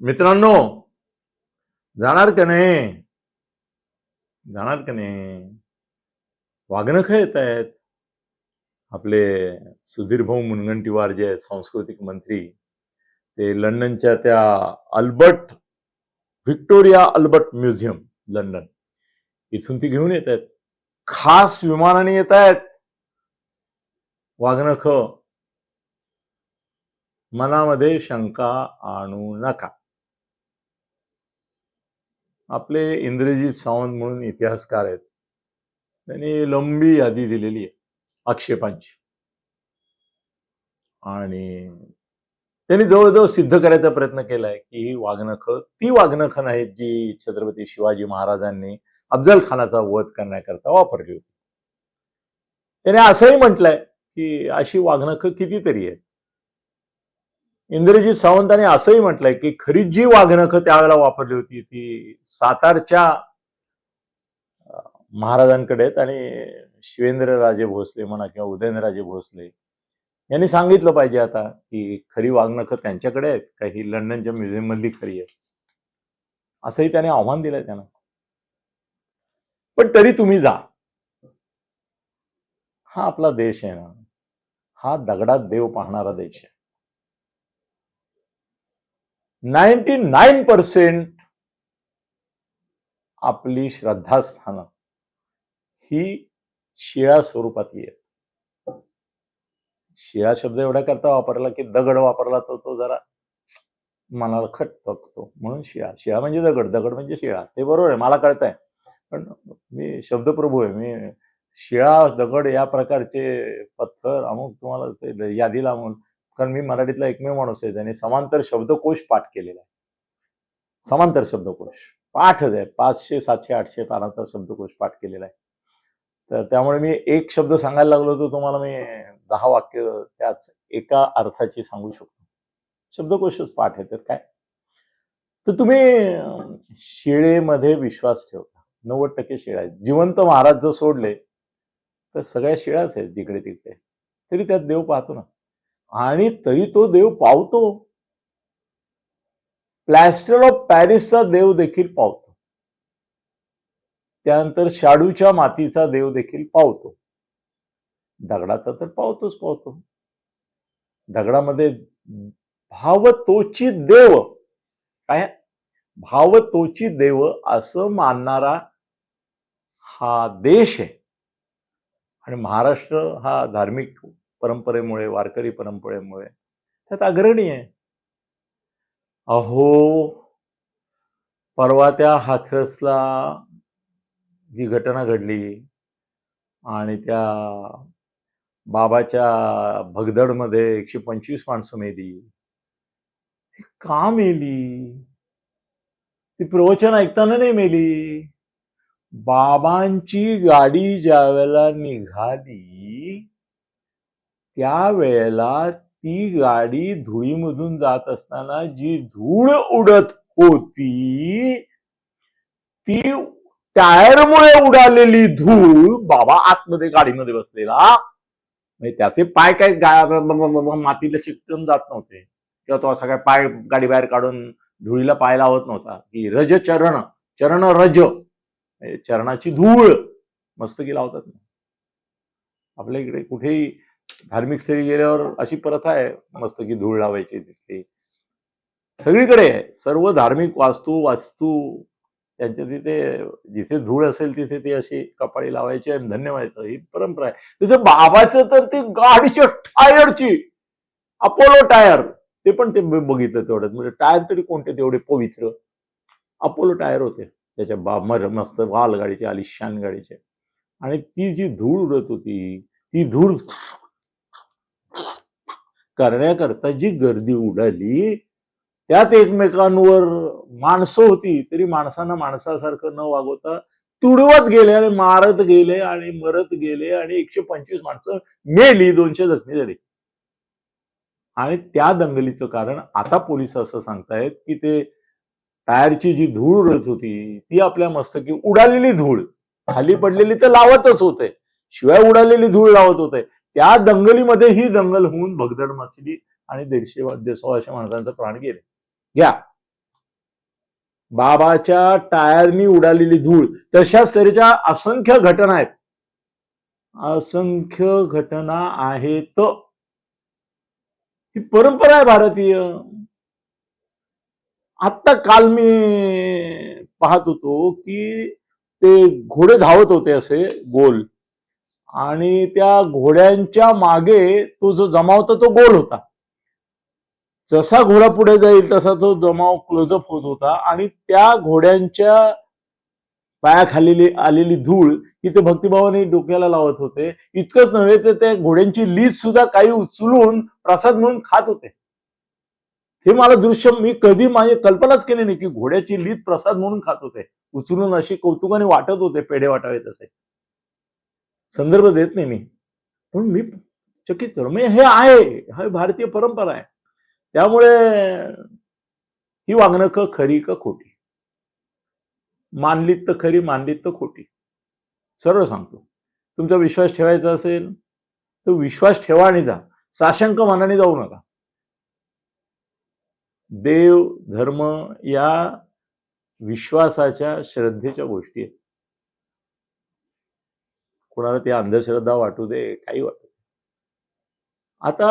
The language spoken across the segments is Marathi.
मित्रांनो जाणार का नाही? जाणार का नाही? वागणं येत आहेत. आपले सुधीर भाऊ मुनगंटीवार जे आहेत सांस्कृतिक मंत्री ते लंडनच्या त्या Albert Victoria Albert museum London. इथून ती घेऊन येत आहेत. खास विमानाने येत आहेत. वागणख मनामध्ये शंका आणू नका. आपले इंद्रजित सावंत म्हणून इतिहासकार आहेत. त्यांनी लंबी यादी दिलेली आहे आक्षेपांची. आणि त्यांनी जवळजवळ सिद्ध करायचा प्रयत्न केलाय की ही वाघनख ती वाघनख नाहीत जी छत्रपती शिवाजी महाराजांनी अफजल खानाचा वध करण्याकरता वापरली होती. त्याने असंही म्हटलंय की अशी वाघनख कितीतरी आहेत. इंद्रजी सावंतांनी असंही म्हटलंय की खरी जी वाघनखं त्यावेळेला वापरली होती ती सातारच्या महाराजांकडे आहेत आणि शिवेंद्रराजे भोसले म्हणा किंवा उदयनराजे भोसले यांनी सांगितलं पाहिजे आता की खरी वाघनखं त्यांच्याकडे आहेत काही लंडनच्या म्युझियम मधली खरी आहेत. असंही त्याने आव्हान दिलंय त्यांना. पण तरी तुम्ही जा. हा आपला देश आहे ना. हा दगडात देव पाहणारा देश आहे. नाईन्टी नाईन पर्सेंट आपली श्रद्धास्थानं ही शिळा स्वरूपातली येत. शिळा शब्द एवढा करता वापरला की दगड वापरला तर तो जरा मनाला खट थकतो म्हणून शिळा शिळा म्हणजे दगड दगड म्हणजे शिळा. ते बरोबर आहे मला कळत आहे पण मी शब्दप्रभू आहे मी शिळा दगड या प्रकारचे पत्थर अमुक तुम्हाला ते यादीला म्हणून कारण मी मराठीतला एकमेव माणूस आहे त्याने समांतर शब्दकोश पाठ केलेला आहे. समांतर शब्दकोश. पाठच आहे पाचशे सातशे आठशे पानाचा शब्दकोश पाठ केलेला आहे. तर त्यामुळे मी एक शब्द सांगायला लागलो तर तुम्हाला मी दहा वाक्य त्याच एका अर्थाची सांगू शकतो. शब्दकोशच पाठ आहे तर काय? तर तुम्ही शिळेमध्ये विश्वास ठेवता. नव्वद टक्के शिळा आहेत. जिवंत महाराज जर सोडले तर सगळ्या शिळाच आहेत जिकडे तिकडे तरी त्यात देव पाहतो ना. आणि तरी तो देव पावतो. प्लॅस्टर ऑफ पॅरिसचा देव देखील पावतो. त्यानंतर शाडूच्या मातीचा देव देखील पावतो. दगडाचा तर पावतोच पावतो. दगडामध्ये भावतोची देव. काय? भावतोची देव असं मानणारा हा देश आहे. आणि महाराष्ट्र हा धार्मिक परंपरेमुळे वारकरी परंपरेमुळे. त्यात अग्रणी आहे. अहो परवा त्या हाथरसला जी घटना घडली आणि त्या बाबाच्या भगदडमध्ये एकशे पंचवीस माणसं मेली. ती का मेली? ती प्रवचन ऐकताना नाही मेली. बाबांची गाडी ज्यावेळेला निघाली त्यावेळेला ती गाडी धुळीमधून जात असताना जी धूळ उडत होती ती टायरमुळे उडालेली धूळ बाबा आतमध्ये गाडीमध्ये बसलेला. म्हणजे त्याचे पाय काय मातीला चिकटून जात नव्हते. किंवा तो असा काय पाय गाडी बाहेर काढून धुळीला पाय लावत नव्हता. की रज चरण चरण रज. म्हणजे चरणाची धूळ मस्त की लावतात ना. आपल्या इकडे कुठेही धार्मिक स्थळी गेल्यावर अशी प्रथा आहे. मस्त की धूळ लावायची तिथली. सगळीकडे आहे सर्व धार्मिक वास्तू वास्तू त्यांच्या तिथे जिथे धूळ असेल तिथे ती अशी कपाळी लावायची आणि धन्य व्हायचं. ही परंपरा आहे. तिथे बाबाचं तर ती गाडीच्या टायरची अपोलो टायर. ते पण ते बघितलं तेवढ्यात. म्हणजे टायर तरी कोणते तेवढे पवित्र. अपोलो टायर होते. त्याच्या बा मर- मस्त वाल गाडीचे आलिशान गाडीचे. आणि ती जी धूळ उडत होती ती धूळ करण्याकरता जी गर्दी उडाली त्यात एकमेकांवर माणसं होती तरी माणसांना माणसासारखं न वागवता तुडवत गेले आणि मारत गेले आणि मरत गेले आणि एकशे पंचवीस माणसं मेली दोनशे जखमी झाली. आणि त्या दंगलीचं कारण आता पोलीस असं सांगतायत की ते टायरची जी धूळ उडत होती ती आपल्या मस्तकी उडालेली धूळ. खाली पडलेली तर लावतच होते. शिवाय उडालेली धूळ लावत होते. त्या दंगलीमध्ये ही दंगल होऊन भगदड मचली आणि दीडशे सोळाशे माणसांचा प्राण गेले. घ्या. बाबाच्या टायरनी उडालेली धूळ. तशाच तऱ्हेच्या असंख्य घटना आहेत. असंख्य घटना आहेत. ही परंपरा आहे भारतीय. आत्ता काल मी पाहत होतो की ते घोडे धावत होते असे गोल. आणि त्या घोड्यांच्या मागे तो जो जमाव होता तो गोल होता. जसा घोडा पुढे जाईल तसा तो जमाव क्लोजअप होत होता. आणि त्या घोड्यांच्या पायाखाली आलेली धूळ ही ते भक्तिभावाने डोक्याला लावत होते. इतकंच नव्हे तर त्या घोड्यांची लीज सुद्धा काही उचलून प्रसाद म्हणून खात होते. हे मला दृश्य मी कधी माझी कल्पनाच केली नाही की घोड्याची लीज प्रसाद म्हणून खात होते. उचलून अशी कौतुकाने वाटत होते पेढे वाटावे तसे. संदर्भ देत नाही मी. पण मी चकित म्हणजे हे आहे हा भारतीय परंपरा आहे. त्यामुळे ही वागणं खरी का खोटी. मानलीत तर खरी मानलीत तर खोटी. सरळ सांगतो. तुमचा विश्वास ठेवायचा असेल तर विश्वास ठेवा आणि जा. साशंक मनाने जाऊ नका. देव धर्म या विश्वासाच्या श्रद्धेच्या गोष्टी आहेत. कोणाला ती अंधश्रद्धा वाटू दे काही वाटू आता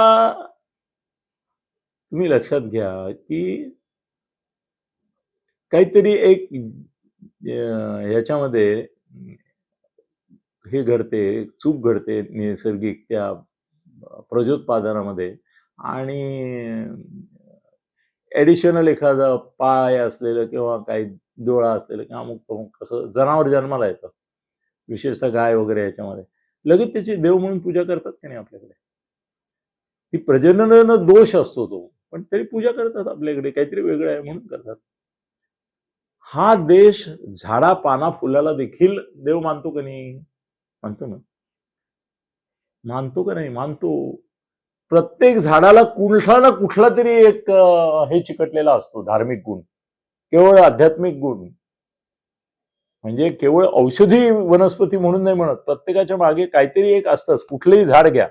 तुम्ही लक्षात घ्या की काहीतरी एक ह्याच्यामध्ये हे घडते चूक घडते नैसर्गिक त्या प्रजोत्पादनामध्ये आणि ॲडिशनल एखादा पाय असलेलं किंवा काही डोळा असलेलं किंवा अमुक तमुक कसं जनावर जन्माला येतं. विशेषतः गाय वगैरे याच्यामध्ये. लगेच त्याची देव म्हणून पूजा करतात की नाही आपल्याकडे? ती प्रजनन दोष असतो तो पण तरी पूजा करतात आपल्याकडे काहीतरी वेगळं आहे म्हणून करतात. हा देश झाडा पाना फुलाला देखील देव मानतो का नाही? मानतो ना. मानतो का नाही? मानतो. प्रत्येक झाडाला कुठला ना कुठला तरी एक हे चिकटलेला असतो धार्मिक गुण. केवळ आध्यात्मिक गुण. म्हणजे केवळ औषधी वनस्पती म्हणून नाही म्हणत प्रत्येकाच्या मागे काहीतरी एक असतंच कुठलंही झाड घ्या.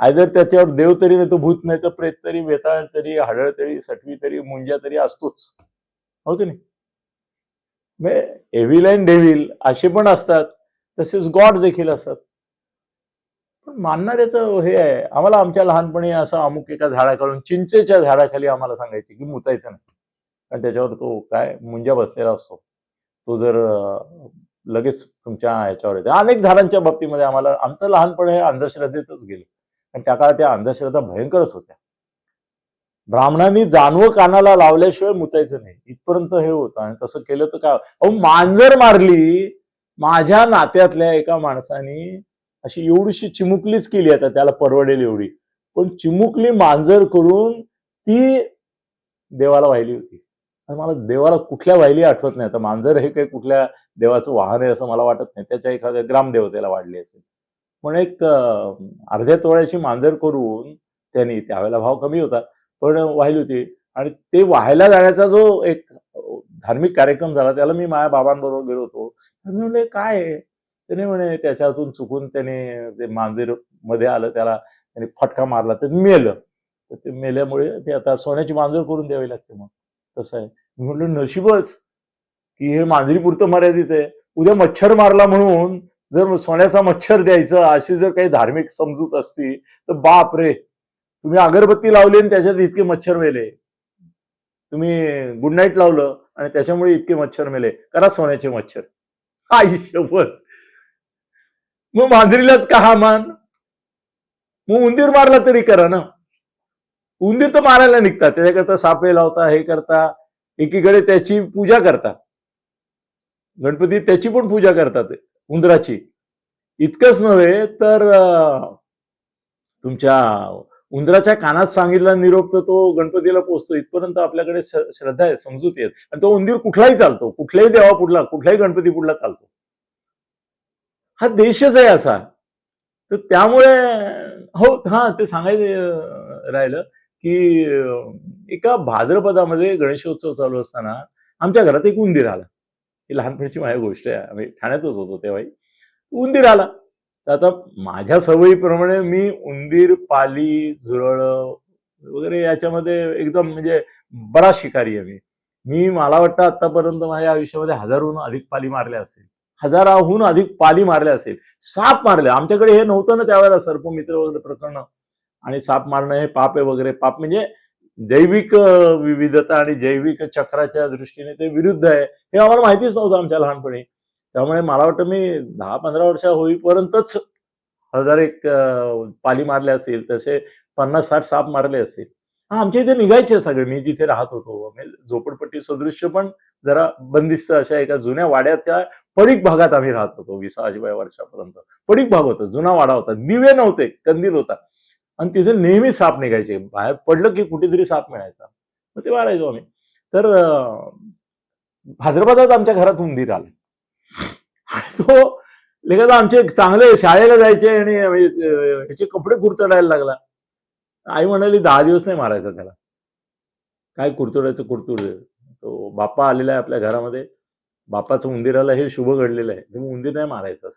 आयदर त्याच्यावर देव तरी नाही तर भूत नाही तर प्रेत तरी वेताळ तरी हाडळ तरी सटवी तरी मुंजा तरी असतोच. हो की नाही? एव्हिल अँड डेव्हिल असे पण असतात तसेच गॉड देखील असतात. पण मानणाऱ्याचं हे आहे आम्हाला आमच्या लहानपणी असं अमुक एका झाडाखालून चिंचेच्या झाडाखाली आम्हाला सांगायचे की मुतायचं नाही. कारण त्याच्यावर तो काय मुंजा बसलेला असतो. तो जर लगेच तुमच्या ह्याच्यावर येतो अनेक झाडांच्या बाबतीमध्ये आम्हाला आमचं लहानपण हे अंधश्रद्धेतच गेलं. आणि त्या काळात त्या अंधश्रद्धा भयंकरच होत्या. ब्राह्मणांनी जानवं कानाला लावल्याशिवाय मुतायचं नाही. इथपर्यंत हे होतं आणि तसं केलं तर काय? अहो मांजर मारली माझ्या नात्यातल्या एका माणसाने अशी एवढीशी चिमुकलीच केली आता त्याला परवडेल एवढी. पण चिमुकली मांजर करून ती देवाला वाहिली होती. आणि मला देवाला कुठल्या वाहिली आठवत नाही. आता मांजर हे काही कुठल्या देवाचं वाहन आहे असं मला वाटत नाही. त्याच्या एखाद्या ग्रामदेवतेला वाढली असेल. पण एक अर्ध्या तोळ्याची मांजर करून त्यांनी त्यावेळेला भाव कमी होता पण वाहिली होती. आणि ते वाहायला जाण्याचा जो एक धार्मिक कार्यक्रम झाला त्याला मी माझ्या बाबांबरोबर गेलो होतो. मी म्हणले काय आहे? त्याने म्हणे त्याच्यातून चुकून त्याने ते मांजरमध्ये आलं त्याला त्याने फटका मारला तर मेलं. तर ते मेल्यामुळे ते आता सोन्याची मांजर करून द्यावी लागते मग. तसं आहे. मी म्हटलं नशीबच की हे मांजरी पुरतं मर्यादित आहे. उद्या मच्छर मारला म्हणून जर सोन्याचा मच्छर द्यायचं अशी जर काही धार्मिक समजूत असती तर बाप रे! तुम्ही अगरबत्ती लावली आणि त्याच्यात इतके मच्छर मेले. तुम्ही गुड नाईट लावलं आणि त्याच्यामुळे इतके मच्छर मेले. करा सोन्याचे मच्छर. आयुष्यभर मग मांजरीलाच का हा मान? मग उंदीर मारला तरी करा ना. उंदीर तर मारायला निघतात. त्याच्याकरता सापे लावता हे करता एकीकडे त्याची पूजा करता गणपती त्याची पण पूजा करतात उंदराची. इतकंच नव्हे तर तुमच्या उंदराच्या कानात सांगितला निरोप तर तो गणपतीला पोचतो. इथपर्यंत आपल्याकडे श्रद्धा आहे समजूत येत. आणि तो उंदीर कुठलाही चालतो. कुठल्याही देवा पुढला कुठलाही गणपती पुढला चालतो. हा देशच आहे असा. तर त्यामुळे हो हा ते सांगायचं राहिलं. की एका भाद्रपदामध्ये गणेशोत्सव चालू असताना आमच्या घरात एक उंदीर आला. ही लहानपणीची माझी गोष्ट आहे. आम्ही ठाण्यातच होतो तेव्हाही. उंदीर आला. तर आता माझ्या सवयीप्रमाणे मी उंदीर पाली झुरळ वगैरे याच्यामध्ये एकदम म्हणजे बराच शिकारी आहे मी. मी मला वाटतं आतापर्यंत माझ्या आयुष्यामध्ये हजारहून अधिक पाली मारल्या असेल. हजाराहून अधिक पाली मारल्या असेल. साप मारले. आमच्याकडे हे नव्हतं ना त्यावेळेला सर्पमित्र वगैरे प्रकरण. आणि साप मारणं हे पाप आहे वगैरे. पाप म्हणजे जैविक विविधता आणि जैविक चक्राच्या दृष्टीने ते विरुद्ध आहे. हे आम्हाला माहितीच नव्हतं आमच्या लहानपणी. त्यामुळे मला वाटतं मी दहा पंधरा वर्ष होईपर्यंतच हजार एक पाली मारले असतील तसे पन्नास साठ साप मारले असतील हा आमच्या इथे निघायचे सगळे. मी जिथे राहत होतो. म्हणजे झोपडपट्टी सदृश्य पण जरा बंदिस्त अशा एका जुन्या वाड्याच्या पडीक भागात आम्ही राहत होतो वीस अजिबाय वर्षापर्यंत. पडीक भाग होता जुना वाडा होता. दिवे नव्हते कंदील होता. आणि तिथे नेहमी साप निघायचे. बाहेर पडलं की कुठेतरी साप मिळायचा. मग ते मारायचो आम्ही. तर भाद्रपदात आमच्या घरात उंदीर आले. आणि तो लेखाचा आमचे चांगले शाळेला जायचे आणि म्हणजे, याचे कपडे कुरतडायला लागला. आई म्हणाली दहा दिवस नाही मारायचा त्याला. काय कुरतुडायचं कुरतुड तो बाप्पा आलेला आहे आपल्या घरामध्ये. बापाचं उंदिराला हे शुभ घडलेलं आहे. तुम्ही उंदीर नाही मारायचं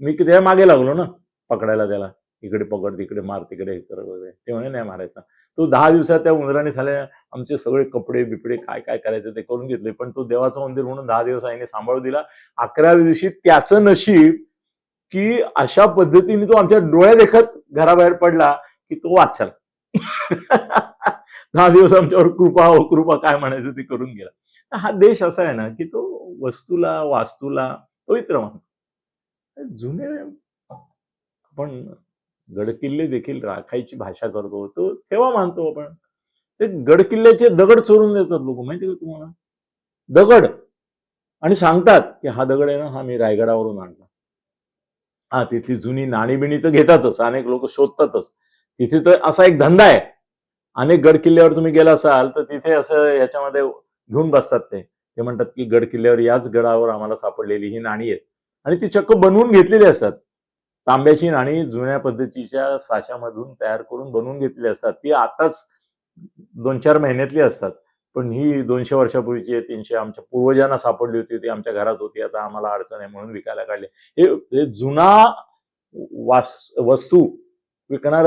मी त्या मागे लागलो ना पकडायला त्याला. इकडे पकड तिकडे मार तिकडे हे कर वगैरे. ते म्हणे नाही मारायचा. तो दहा दिवसात त्या उंदराने झाले आमचे सगळे कपडे बिपडे काय काय करायचं ते करून घेतले. पण तो देवाचं मंदिर म्हणून दहा दिवस आईने सांभाळून दिला. अकराव्या दिवशी त्याचं नशीब की अशा पद्धतीने तो आमच्या डोळ्या देखत घराबाहेर पडला की तो वाचला. दहा दिवस आमच्यावर कृपा हो कृपा काय म्हणायचं ते करून गेला. हा देश असा आहे ना की तो वस्तूला वास्तूला पवित्र मानतो. जुने आपण गडकिल्ले देखील राखायची भाषा करतो. तो तेव्हा मानतो आपण. ते गडकिल्ल्याचे दगड चोरून देतात लोक. माहिती का तुम्हाला? दगड. आणि सांगतात की हा दगड आहे ना हा मी रायगडावरून आणला. हा तिथली जुनी नाणी बिणी तर घेतातच. अनेक लोक शोधतातच. तिथे तर असा एक धंदा आहे. अनेक गड किल्ल्यावर तुम्ही गेला असाल तर तिथे असं याच्यामध्ये घेऊन बसतात ते. ते म्हणतात की गड किल्ल्यावर याच गडावर आम्हाला सापडलेली ही नाणी आहेत. आणि ती चक्क बनवून घेतलेली असतात. तांब्याची नाणी जुन्या पद्धतीच्या साच्यामधून तयार करून बनवून घेतली असतात. ती आताच दोन चार महिन्यातली असतात. पण ही दोनशे वर्षापूर्वीची तीनशे आमच्या पूर्वजांना सापडली होती ती आमच्या घरात होती आता आम्हाला अडचण आहे म्हणून विकायला काढले. हे हे जुना वास वस्तू विकणार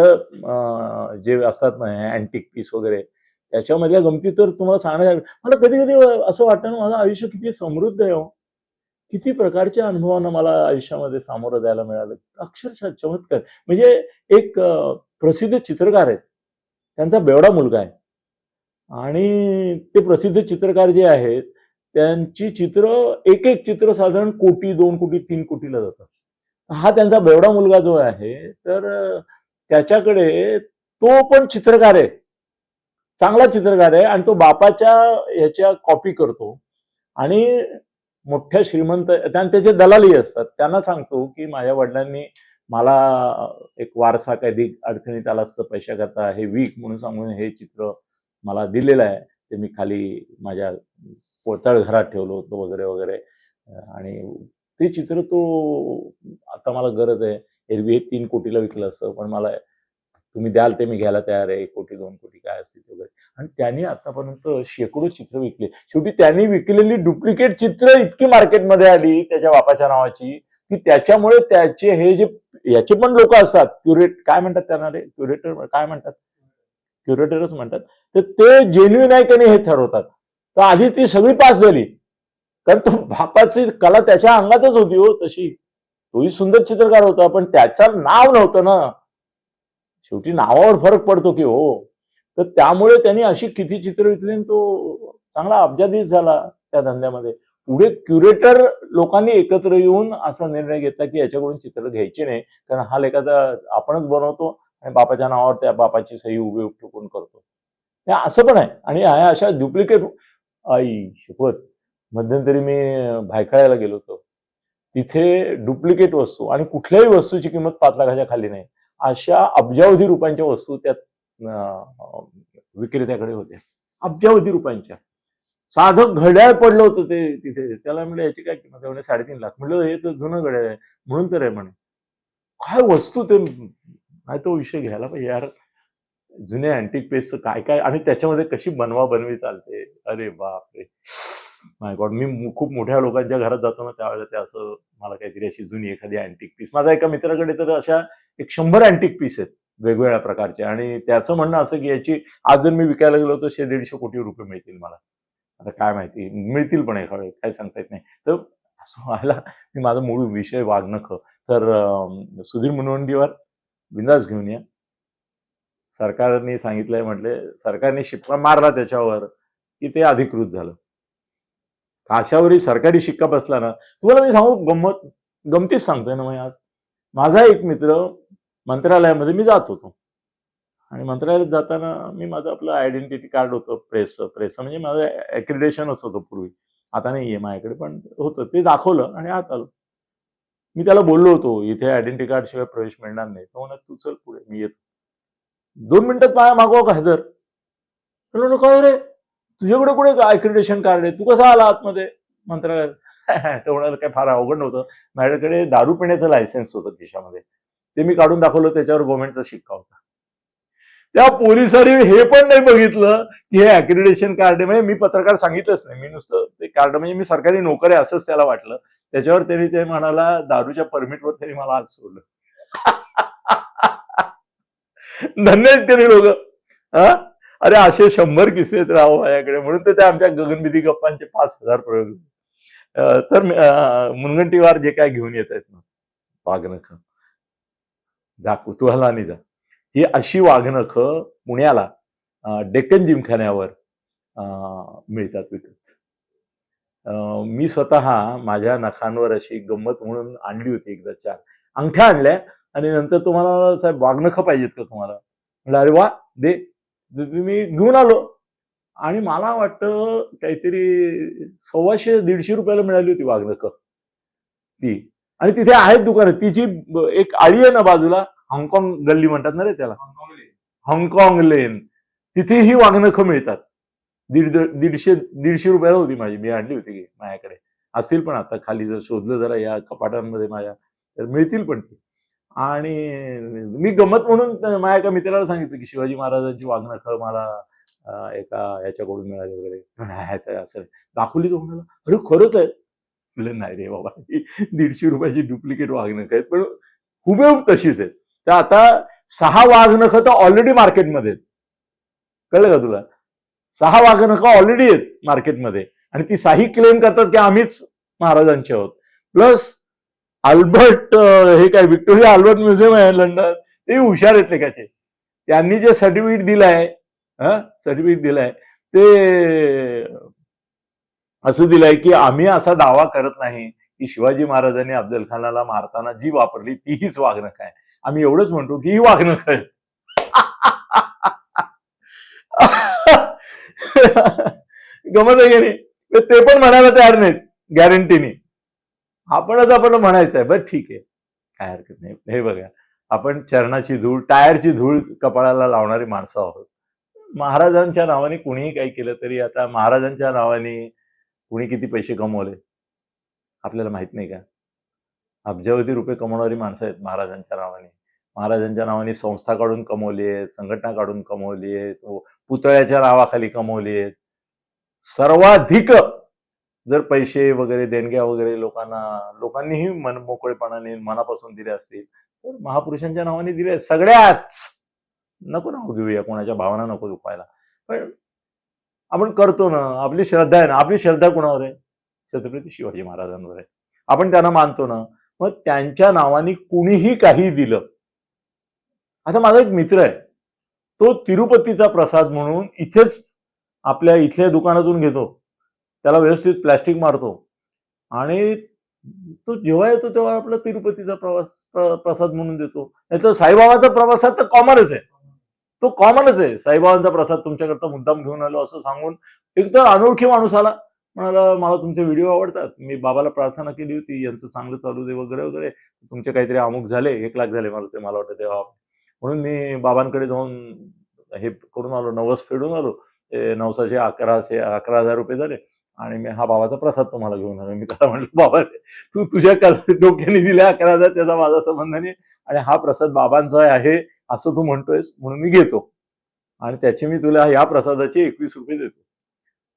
जे असतात ना अँटिक पीस वगैरे त्याच्यामधल्या गमती तर तुम्हाला सांगण्यात मला कधी कधी असं वाटतं ना माझं आयुष्य किती समृद्ध आहे हो. किती प्रकारच्या अनुभवांना मला आयुष्यामध्ये सामोरं जायला मिळालं? अक्षरशः चमत्कार. म्हणजे एक प्रसिद्ध चित्रकार आहेत. त्यांचा बेवडा मुलगा आहे. आणि ते प्रसिद्ध चित्रकार जे आहेत त्यांची चित्र एक एक चित्र साधारण कोटी दोन कोटी तीन कोटीला जातात. हा त्यांचा बेवडा मुलगा जो आहे तर त्याच्याकडे तो पण चित्रकार आहे. चांगला चित्रकार आहे आणि तो बापाच्या याच्या कॉपी करतो. आणि मोठ्या श्रीमंत आणि त्याचे दलाली असतात त्यांना सांगतो की माझ्या वडिलांनी मला एक वारसा काही अडचणीत आला असतं पैशाकरता हे वीक म्हणून सांगून हे चित्र मला दिलेलं आहे. ते मी खाली माझ्या पोतळ घरात ठेवलं होतं वगैरे वगैरे. आणि ते चित्र तो आता मला गरज आहे. एरवी हे तीन कोटीला विकलं असतं पण मला तुम्ही द्याल ते मी घ्यायला तयार आहे एक कोटी दोन कोटी काय असतील वगैरे. आणि त्यांनी आतापर्यंत शेकडो चित्र विकले. शेवटी त्यांनी विकलेली डुप्लिकेट चित्र इतकी मार्केटमध्ये आली त्याच्या बापाच्या नावाची की त्याच्यामुळे त्याचे हे जे याचे पण लोक असतात. क्युरेट काय म्हणतात त्यांना रे? क्युरेटर काय म्हणतात? क्युरेटरच म्हणतात. तर ते जेन्युन आहे त्याने हे ठरवतात. तर आधी ती सगळी पास झाली. कारण तो बापाची कला त्याच्या अंगातच होती हो तशी. तोही सुंदर चित्रकार होता पण त्याचं नाव नव्हतं ना. शेवटी नावावर फरक पडतो की हो. तर त्यामुळे त्यांनी अशी किती चित्र विकली आणि तो चांगला अब्जाधीश झाला त्या धंद्यामध्ये. पुढे क्युरेटर लोकांनी एकत्र येऊन असा निर्णय घेतला की याच्याकडून चित्र घ्यायची नाही कारण हा लेखाचा आपणच बनवतो आणि बापाच्या नावावर त्या बापाची सही उभी ठोकून करतो. हे असं पण आहे. आणि ह्या अशा डुप्लिकेट आई शिकवत मध्यंतरी मी भायखळ्याला गेलो होतो. तिथे डुप्लिकेट वस्तू आणि कुठल्याही वस्तूची किंमत पाच लाखाच्या खाली नाही. अशा अब्जावधी रुपयांच्या वस्तू त्या विक्रेत्याकडे होत्या अब्जावधी रुपयांच्या साधं घड्याळ पडलं होतं ते तिथे. त्याला म्हणलं याची काय किंमत म्हणे साडेतीन लाख. म्हणलं हे तर जुनं घड्याळ आहे. म्हणून तर आहे म्हणे. काय वस्तू ते? नाही तो विषय घ्यायला पाहिजे. यार जुन्या अँटिक पेसचं काय काय? आणि त्याच्यामध्ये कशी बनवा बनवी चालते? अरे बापरे. माय गॉड मी खूप मोठ्या लोकांच्या घरात जातो ना त्यावेळेला ते असं मला काहीतरी अशी जुनी एखादी अँटिक पीस माझा एका मित्राकडे तर अशा एक शंभर अँटिक पीस आहेत वेगवेगळ्या प्रकारचे. आणि त्याचं म्हणणं असं की याची आज जर मी विकायला गेलो तर शे दीडशे कोटी रुपये मिळतील मला. आता काय माहिती मिळतील पण एका वेळी काय सांगता येत नाही. तर असं व्हायला मी माझा मूळ विषय वागणं तर सुधीर मुनवंडीवर बिंदास घेऊन या. सरकारने सांगितलंय म्हटले सरकारने शिक्का मारला त्याच्यावर की ते अधिकृत झालं. काशावरी सरकारी शिक्का बसला ना तुम्हाला मी सांगू गंमत गमतीच सांगतोय ना मग आज. माझा एक मित्र मंत्रालयामध्ये मी जात होतो. आणि मंत्रालयात जाताना मी माझं आपलं आयडेंटिटी कार्ड होतं प्रेसचं प्रेसचं म्हणजे माझं ॲक्रिडेशनच होतं पूर्वी. आता नाही आहे माझ्याकडे पण होतं. ते दाखवलं आणि आत आलो. मी त्याला बोललो होतो इथे आयडेंटिटी कार्ड शिवाय प्रवेश मिळणार नाही. तो म्हणत तू चल पुढे मी येतो. दोन मिनिटात पाया मागवा का हजर? म्हणलो काय रे. तुझ्याकडे कुठे ॲक्रिडेशन कार्ड आहे? तू कसा आला आतमध्ये? मंत्रालयात. तर म्हणाल काय फार अवघड नव्हतं. माझ्याकडे दारू पिण्याचं लायसन्स होतं खिशामध्ये. ते मी काढून दाखवलं त्याच्यावर गव्हर्नमेंटचा शिक्का होता. त्या पोलिसांनी हे पण नाही बघितलं की हे अॅक्रिडेशन कार्ड म्हणजे मी पत्रकार सांगितलंच नाही. मी नुसतं ते कार्ड म्हणजे मी सरकारी नोकर आहे असंच त्याला वाटलं. त्याच्यावर त्यांनी ते म्हणाला दारूच्या परमिटवर त्यांनी मला आज सोडलं. धन्य आहेत त्यांनी लोक अरे असे शंभर किस्से आहेत राव माझ्याकडे. म्हणून ते त्या आमच्या गगनविधी गप्पांचे पाच हजार प्रयोग. तर मुनगंटीवार जे काय घेऊन येत आहेत ना वाघनख जा कुतूहलाने जा. ही अशी वाघनख पुण्याला डेक्कन जिमखान्यावर अं, मिळतात विकत. मी स्वतः माझ्या नखांवर अशी गंमत म्हणून आणली होती एकदा चार. अंगठ्या आणल्या आणि नंतर तुम्हाला साहेब वाघनखं पाहिजेत का तुम्हाला? म्हणलं अरे वा दे. दे- मी घेऊन आलो. आणि मला वाटतं काहीतरी सव्वाशे दीडशे रुपयाला मिळाली होती वाघनखं ती. आणि तिथे आहेत दुकानं. तिची एक आळी आहे ना बाजूला हाँगकाँग गल्ली म्हणतात ना रे त्याला. हाँगकाँग लेन. तिथे ही वाघनखं मिळतात दीड दीडशे दीडशे रुपयाला होती माझी. मी आणली होती की माझ्याकडे. असतील पण आता खाली जर शोधलं जरा या कपाटांमध्ये माझ्या तर मिळतील पण ती. आणि मी गमत म्हणून माझ्या एका मित्राला सांगितलं की शिवाजी महाराजांची वाघनखं मला एका याच्याकडून मिळाली वगैरे. असं दाखवली तो म्हणाला अरे खरंच आहे. म्हणलं, नाही रे बाबा. दीडशे रुपयाची डुप्लिकेट वाघनखं आहेत पण हुबेहूब तशीच आहेत. तर आता सहा वाघनखं तर ऑलरेडी मार्केटमध्ये आहेत. कळलं का तुला? सहा वाघनखं ऑलरेडी आहेत मार्केटमध्ये आणि ती साही क्लेम करतात की आम्हीच महाराजांचे आहोत. प्लस अल्बर्ट हे काय विक्टोरिया अल्बर्ट म्युझियम आहे लंडन. ते हुशार आहेत लेखाचे. त्यांनी जे सर्टिफिकेट दिलंय सर्टिफिकेट दिलंय ते असं दिलंय की आम्ही असा दावा करत नाही की शिवाजी महाराजांनी अफजल खानाला मारताना जी वापरली ती हीच वागणूक आहे. आम्ही एवढंच म्हणतो की ही वागणूक आहे. गमत आहे नाही? ते पण म्हणायला तयार नाहीत गॅरंटीने आपणच आपण म्हणायचं आहे बरं ठीक आहे. काय हरकत नाही. हे बघा आपण चरणाची धूळ टायरची धूळ कपाळाला लावणारी माणसं आहोत. महाराजांच्या नावाने कुणीही काही केलं तरी आता महाराजांच्या नावाने कुणी किती पैसे कमवले? आपल्याला माहीत नाही का? अब्जावधी रुपये कमवणारी माणसं आहेत महाराजांच्या नावाने. महाराजांच्या नावाने संस्था काढून कमवली आहेत संघटना काढून कमवली आहेत पुतळ्याच्या नावाखाली कमवली आहेत. सर्वाधिक जर पैसे वगैरे देणग्या वगैरे लोकांना लोकांनीही मन मोकळेपणाने मनापासून दिले असतील तर महापुरुषांच्या नावाने दिले सगळ्याच! नको नाव घेऊया कोणाच्या भावना नको दुखायला. पण आपण करतो ना आपली श्रद्धा आहे ना आपली श्रद्धा कुणावर आहे? छत्रपती शिवाजी महाराजांवर आहे. आपण त्यांना मानतो ना मग त्यांच्या नावाने कुणीही काही दिलं. आता माझा एक मित्र आहे. तो तिरुपतीचा प्रसाद म्हणून इथेच आपल्या इथल्या दुकानातून घेतो. त्याला व्यवस्थित प्लॅस्टिक मारतो. आणि तो जेव्हा येतो तेव्हा आपला तिरुपतीचा प्रवास प्रसाद म्हणून देतो. नाही तर साईबाबाचा प्रवासात तर कॉमनच आहे. तो कॉमनच आहे. साईबाबांचा प्रसाद तुमच्याकरता मुद्दाम घेऊन आलो असं सांगून एक तर अनोळखी माणूस आला. म्हणाला मला तुमचे व्हिडिओ आवडतात. मी बाबाला प्रार्थना केली होती. यांचं चांगलं चालू दे वगैरे वगैरे. तुमचे काहीतरी अमुक झाले. एक लाख झाले मला ते मला वाटतं तेव्हा. म्हणून मी बाबांकडे जाऊन हे करून आलो. नवस फेडून आलो. ते नवसाचे अकराशे अकरा हजार रुपये झाले. आणि मी हा बाबाचा प्रसाद तुम्हाला घेऊन आलो. मी त्याला म्हटलं बाबा तू तुझ्या कल डोक्याने दिले अकरा हजार. त्याचा माझा संबंध नाही. आणि हा प्रसाद बाबांचा आहे. असं तू म्हणतोयस म्हणून मी घेतो. आणि त्याचे मी तुला या प्रसादाचे एकवीस रुपये देतो.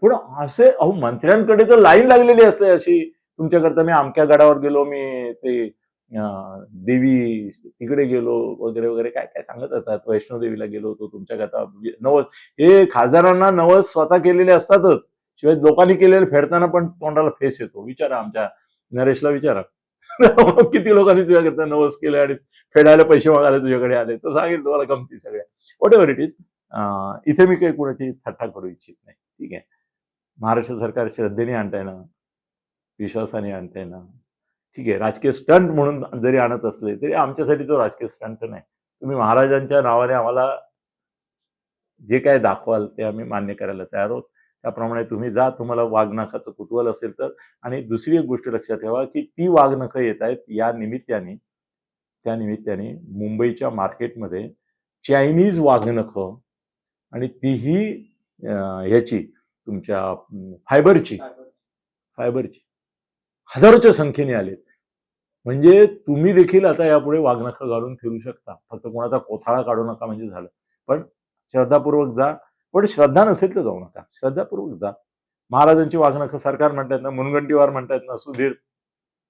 पण असे अहो मंत्र्यांकडे तर लाईन लागलेली असते अशी. तुमच्याकरता मी आमक्या गडावर गेलो मी ते देवी तिकडे गेलो वगैरे वगैरे काय काय सांगत असतात. वैष्णोदेवीला गेलो होतो तुमच्याकरता नवस हे खासदारांना नवस स्वतः केलेले असतातच. शिवाय लोकांनी केलेले फेडताना पण तोंडाला फेस येतो. विचारा आमच्या नरेशला विचारा. किती लोकांनी तुझ्याकडे नवस केले आणि फेडायला पैसे मागायला तुझ्याकडे आले? तो सांगेल तुम्हाला गमती सगळ्या. वॉट एव्हर इट इज इथे मी काही कुणाची थट्टा करू इच्छित नाही. ठीक आहे? महाराष्ट्र सरकार श्रद्धेने आणताय ना विश्वासाने आणताय ना ठीक आहे? राजकीय स्टंट म्हणून जरी आणत असले तरी आमच्यासाठी तो राजकीय स्टंट नाही. तुम्ही महाराजांच्या नावाने आम्हाला जे काय दाखवाल ते आम्ही मान्य करायला तयार आहोत. त्याप्रमाणे तुम्ही जा तुम्हाला वाघनखाचं कुतूहल असेल तर. आणि दुसरी एक गोष्ट लक्षात ठेवा की ती वाघनखं येत आहेत या निमित्ताने त्या निमित्ताने मुंबईच्या मार्केटमध्ये चायनीज वाघनखं आणि तीही ह्याची तुमच्या फायबरची फायबरची हजारोच्या संख्येने आलेत. म्हणजे तुम्ही देखील आता यापुढे वाघनखं घालून फिरू शकता. फक्त कोणाचा कोथाळा काढू नका म्हणजे झालं. पण श्रद्धापूर्वक जा. पण श्रद्धा नसेल तर जाऊ नका. श्रद्धापूर्वक जा. महाराजांची वागणं सरकार म्हणतायत ना मुनगंटीवार म्हणतायत ना सुधीर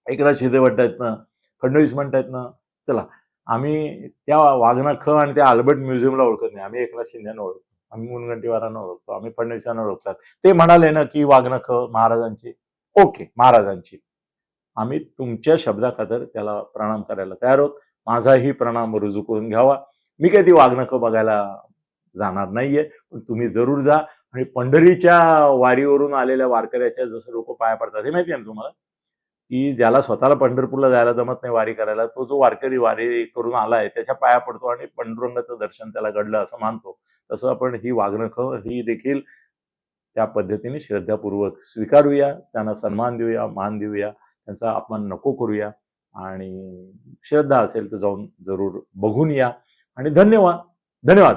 एकनाथ शिंदे म्हणतायत ना फडणवीस म्हणतायत ना चला. आम्ही त्या वाघनखं आणि त्या आल्बर्ट म्युझियमला ओळखत नाही. आम्ही एकनाथ शिंदेना ओळखतो आम्ही मुनगंटीवारांना ओळखतो आम्ही फडणवीसांना ओळखतात. ते म्हणाले ना की वाघनखं महाराजांची. ओके महाराजांची. आम्ही तुमच्या शब्दाखातर त्याला प्रणाम करायला तयार आहोत. माझाही प्रणाम रुजू करून घ्यावा. मी काही ती ख बघायला जाणार नाहीये. तुम्ही जरूर जा. आणि पंढरीच्या वारीवरून आलेल्या वारकऱ्याच्या जसं लोक पाया पडतात हे माहिती आहे ना तुम्हाला? की ज्याला स्वतःला पंढरपूरला जायला जमत नाही वारी करायला तो जो वारकरी वारी करून आलाय त्याच्या पाया पडतो आणि पंडुरंगाचं दर्शन त्याला घडलं असं मानतो. तसं आपण ही वागणं ही देखील त्या पद्धतीने श्रद्धापूर्वक स्वीकारूया त्यांना सन्मान देऊया मान देऊया त्यांचा अपमान नको करूया आणि श्रद्धा असेल तर जाऊन जरूर बघून या. आणि धन्यवाद. धन्यवाद.